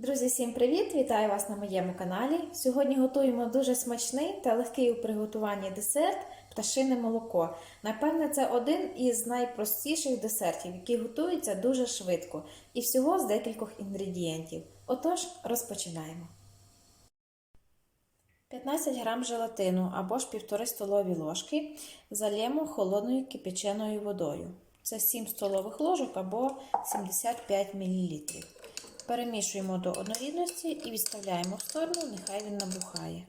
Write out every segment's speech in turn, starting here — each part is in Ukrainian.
Друзі, всім привіт! Вітаю вас на моєму каналі. Сьогодні готуємо дуже смачний та легкий у приготуванні десерт пташине молоко. Напевне, це один із найпростіших десертів, який готується дуже швидко і всього з декількох інгредієнтів. Отож, розпочинаємо. 15 грам желатину або ж 1,5 столові ложки залємо холодною кипяченою водою. Це 7 столових ложок або 75 мл. Перемішуємо до однорідності і відставляємо в сторону, нехай він набухає.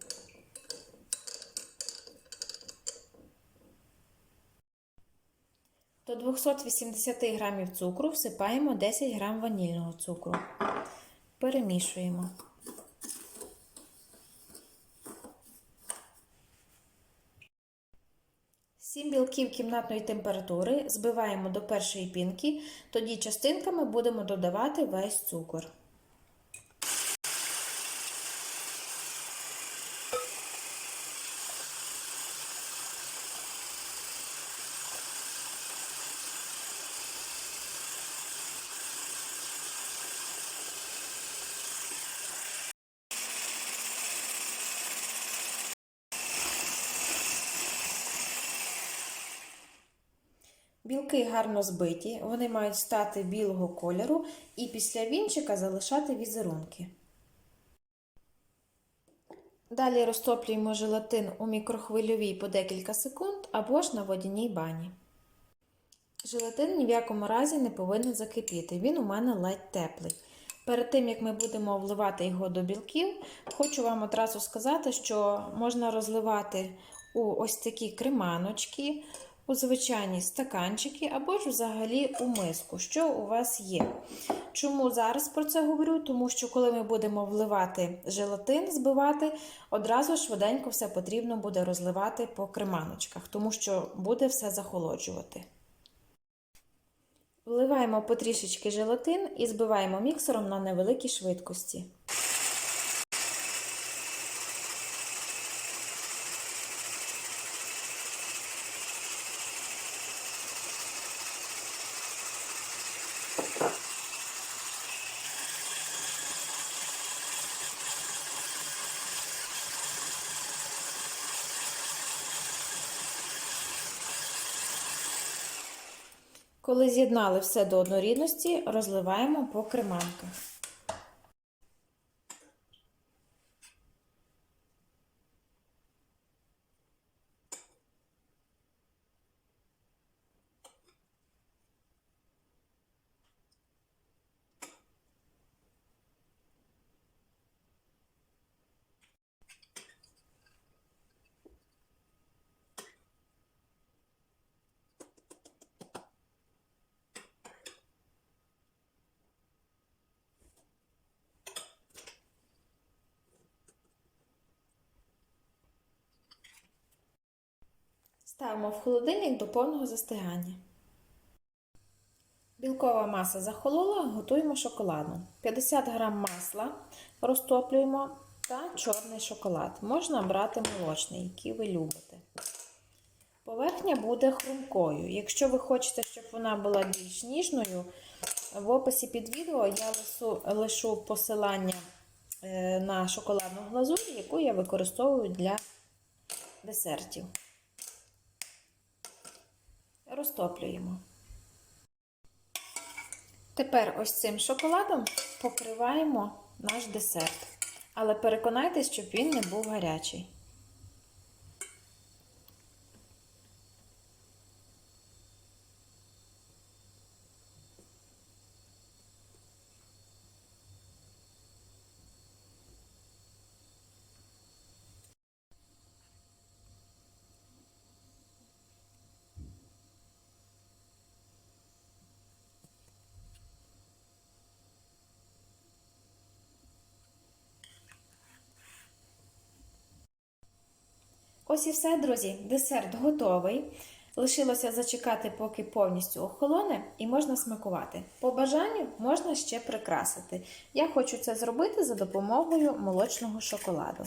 До 280 г цукру всипаємо 10 г ванільного цукру. Перемішуємо. Сім білків кімнатної температури збиваємо до першої пінки, тоді частинками будемо додавати весь цукор. Білки гарно збиті, вони мають стати білого кольору і після вінчика залишати візерунки. Далі розтоплюємо желатин у мікрохвильовій по декілька секунд або ж на водяній бані. Желатин ні в якому разі не повинен закипіти, він у мене ледь теплий. Перед тим, як ми будемо вливати його до білків, хочу вам одразу сказати, що можна розливати у ось такі креманочки, у звичайні стаканчики або ж взагалі у миску, що у вас є. Чому зараз про це говорю? Тому що, коли ми будемо вливати желатин, збивати, одразу швиденько все потрібно буде розливати по креманочках, тому що буде все захолоджувати. Вливаємо потрішечки желатин і збиваємо міксером на невеликій швидкості. Коли з'єднали все до однорідності, розливаємо по креманках. Ставимо в холодильник до повного застигання. Білкова маса захолола, готуємо шоколадну. 50 г масла розтоплюємо та чорний шоколад. Можна брати молочний, який ви любите. Поверхня буде хрумкою. Якщо ви хочете, щоб вона була більш ніжною, в описі під відео я лишу посилання е, на шоколадну глазурь, яку я використовую для десертів розтоплюємо. Тепер ось цим шоколадом покриваємо наш десерт. Але переконайтесь, щоб він не був гарячий. Ось і все, друзі. Десерт готовий. Лишилося зачекати, поки повністю охолоне, і можна смакувати. По бажанню можна ще прикрасити. Я хочу це зробити за допомогою молочного шоколаду.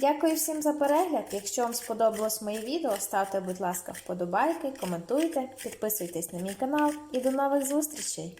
Дякую всім за перегляд. Якщо вам сподобалось моє відео, ставте, будь ласка, вподобайки, коментуйте, підписуйтесь на мій канал і до нових зустрічей!